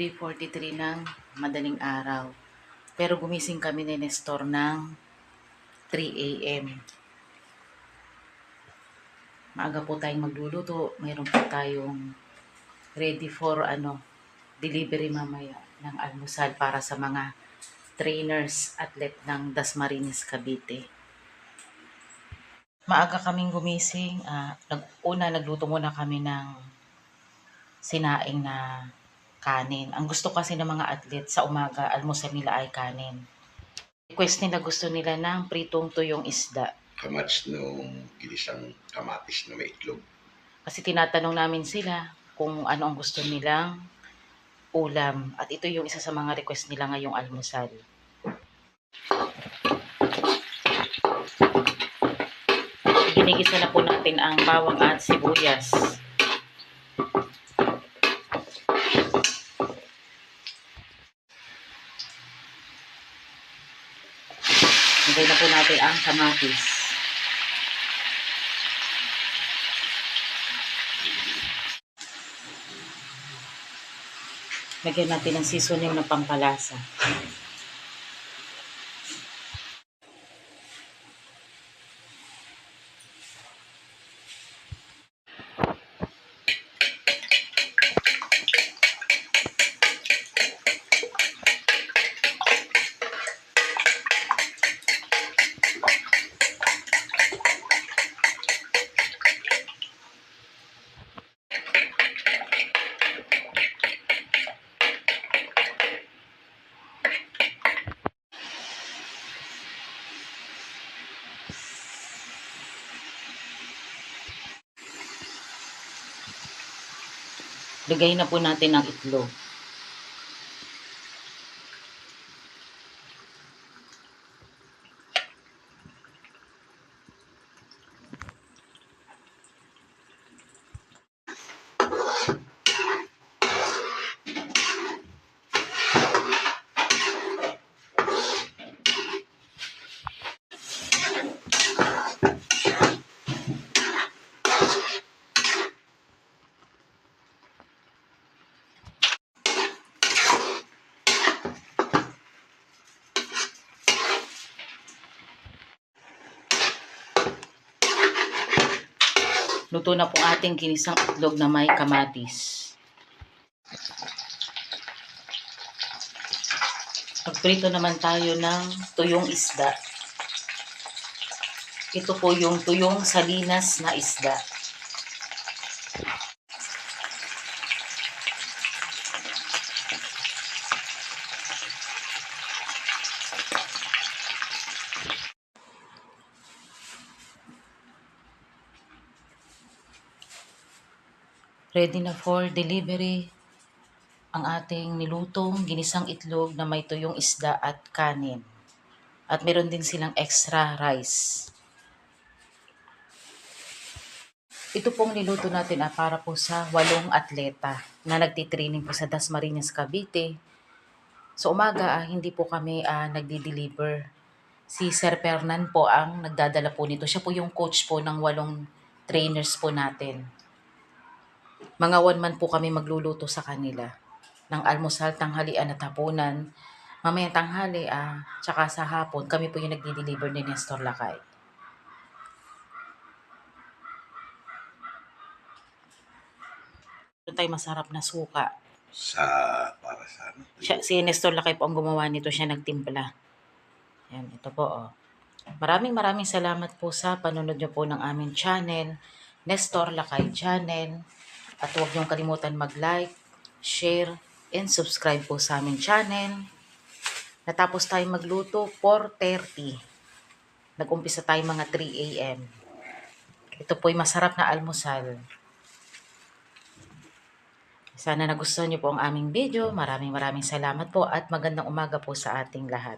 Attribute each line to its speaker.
Speaker 1: 3.43 ng madaling araw. Pero gumising kami ni Nestor ng 3 a.m. Maaga po tayong magluluto. Mayroon po tayong ready for ano delivery mamaya ng almusal para sa mga trainers atlet ng Dasmariñas Cavite. Maaga kaming gumising. ah, nag, una, nagluto muna kami ng sinaing na kanin. Ang gusto kasi ng mga atlet sa umaga, almusal nila ay kanin. Request nila gusto nila ng pritong tuyong isda.
Speaker 2: kamats nung ginisang kamatis na may itlog.
Speaker 1: Kasi tinatanong namin sila kung ano ang gusto nilang ulam. At ito yung isa sa mga request nila ngayong almusal. Ginigisa na po natin ang bawang at sibuyas. Lagay na po natin ang kamatis. Lagyan natin ng seasoning na pampalasa. Lagay na po natin ang itlog. Luto na po ating ginisang itlog na may kamatis. Magprito naman tayo ng tuyong isda. Ito po yung tuyong salinas na isda. Ready na for delivery ang ating nilutong ginisang itlog na may tuyong isda at kanin. At meron din silang extra rice. Ito pong niluto natin ah, para po sa walong atleta na nagtitraining po sa Dasmariñas Cavite. Sa umaga, ah, hindi po kami ah, nagdi-deliver. Si Sir Fernan po ang nagdadala po nito. Siya po yung coach po ng walong trainers po natin. Mga one man po kami magluluto sa kanila ng almusal, tanghalian at hapunan. Mamayang tanghali, ah, tsaka sa hapon, kami po yung nagdi-deliver ni Nestor Lakay. Ito tayo masarap na suka.
Speaker 2: Sa, para sa ano.
Speaker 1: Siya, si Nestor Lakay po ang gumawa nito, siya nagtimpla. Yan, ito po oh. Maraming maraming salamat po sa panunod niyo po ng aming channel, Nestor Lakay Channel. At huwag niyong kalimutan mag-like, share, and subscribe po sa aming channel. Natapos tayo magluto, 4.30. Nag-umpisa tayo mga 3 a.m. Ito po'y masarap na almusal. Sana nagustuhan niyo po ang aming video. Maraming maraming salamat po at magandang umaga po sa ating lahat.